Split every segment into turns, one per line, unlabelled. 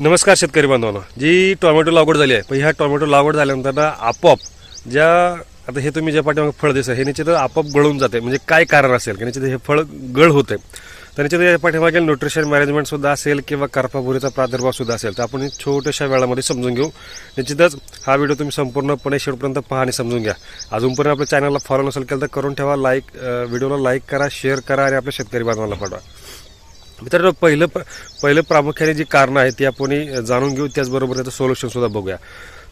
नमस्कार शेतकरी बांधवांना. जी टोमॅटो लागवड झाली आहे पण ह्या टोमॅटो लागवड झाल्यानंतर ना आपोआप ज्या आता हे तुम्ही ज्या पाठीमागे फळ दिसतं हे निश्चित आपोआप गळून जाते. म्हणजे काय कारण असेल? की निश्चित हे फळ गळ होते. तर निश्चित या पाठीमागे न्यूट्रिशन मॅनेजमेंट सुद्धा असेल किंवा करपाबुरीचा प्रादुर्भाव सुद्धा असेल. तर आपण छोट्याशा वेळामध्ये समजून घेऊ. निश्चितच हा व्हिडिओ तुम्ही संपूर्णपणे शेवटपर्यंत पहा आणि समजून घ्या. अजूनपर्यंत आपल्या चॅनलला फॉलो नसेल केलं तर करून ठेवा लाईक व्हिडिओला लाईक करा शेअर करा आणि आपल्या शेतकरी बांधवांना पाठवा. मित्रांनो पहिलं प- पहिलं प्रामुख्याने जी कारणं आहेत ती आपण जाणून घेऊ. त्याचबरोबर त्याचं सोल्युशन सुद्धा बघूया.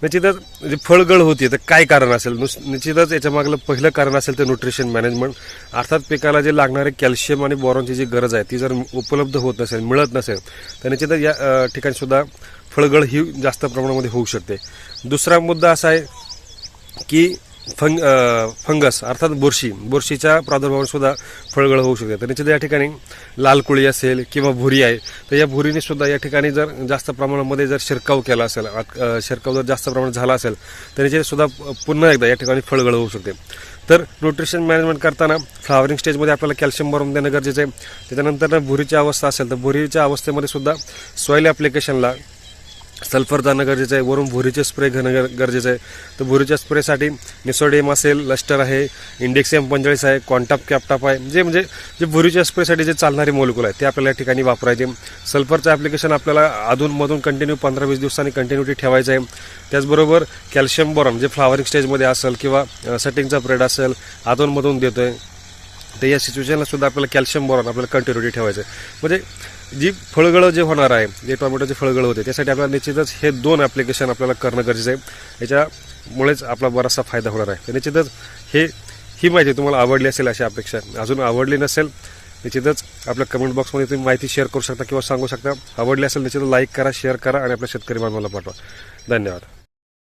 निश्चितच जे फळगळ होती तर काय कारण असेल? नुस निश्चितच याच्या मागलं पहिलं कारण असेल ते न्यूट्रिशन मॅनेजमेंट अर्थात पिकाला जे लागणारे कॅल्शियम आणि बोरॉनची जी गरज आहे ती जर उपलब्ध होत नसेल मिळत नसेल तर निश्चितच या ठिकाणीसुद्धा ठिकाणी सुद्धा फळगळ ही जास्त प्रमाणामध्ये होऊ शकते. दुसरा मुद्दा असा आहे की फंग फंगस अर्थात बुरशी. बुरशीच्या प्रादुर्भावाने सुद्धा फळगळ होऊ शकते. तर निश्चित या ठिकाणी लाल कुळी असेल किंवा भुरी आहे तर या भुरीने सुद्धा या ठिकाणी जर जास्त प्रमाणामध्ये जर शिरकाव केला असेल शिरकाव जर जास्त प्रमाणात झाला असेल तर सुद्धा पुन्हा एकदा या ठिकाणी फळगळ होऊ शकते. तर न्यूट्रिशन मॅनेजमेंट करताना फ्लावरिंग स्टेजमध्ये आपल्याला कॅल्शियम भरून देणं गरजेचं आहे. त्याच्यानंतर भुरीची अवस्था असेल तर भुरीच्या अवस्थेमध्ये सुद्धा सॉईल ॲप्लिकेशनला सल्फर जाणं गरजेचं आहे वरून भुरीचे स्प्रे घेणं गर- गरजेचं आहे. तर भुरीच्या स्प्रेसाठी निसोडियम असेल लस्टर आहे इंडेक्सियम पंचेचाळीस आहे क्वांटाप कॅपटाप आहे. जे म्हणजे जे भुरीच्या स्प्रेसाठी जे चालणारे मोलकुल आहे ते आपल्याला या ठिकाणी वापरायचे. सल्फरचं ॲप्लिकेशन आपल्याला अधूनमधून कंटिन्यू पंधरा वीस दिवसांनी कंटिन्युटी ठेवायचं आहे. त्याचबरोबर कॅल्शियम बोरॉन जे फ्लावरिंग स्टेजमध्ये असेल किंवा सेटिंगचा प्रेड असेल अधूनमधून आहे तर या सिच्युएशनला सुद्धा आपल्याला कॅल्शियम बोरॉन आपल्याला कंटिन्युटी ठेवायचं आहे. म्हणजे जी फळगळं जे होणार आहे जे टोमॅटोचे फळगळं होते त्यासाठी आपल्याला निश्चितच हे दोन ॲप्लिकेशन आपल्याला करणं गरजेचं आहे. याच्यामुळेच आपला बराचसा फायदा होणार आहे. निश्चितच हे ही माहिती तुम्हाला आवडली असेल अशी अपेक्षा आहे. अजून आवडली नसेल निश्चितच आपल्या कमेंट बॉक्समध्ये तुम्ही माहिती शेअर करू शकता किंवा सांगू शकता. आवडली असेल निश्चितच लाईक करा शेअर करा आणि आपल्या शेतकरी बांधवाला पाठवा. धन्यवाद.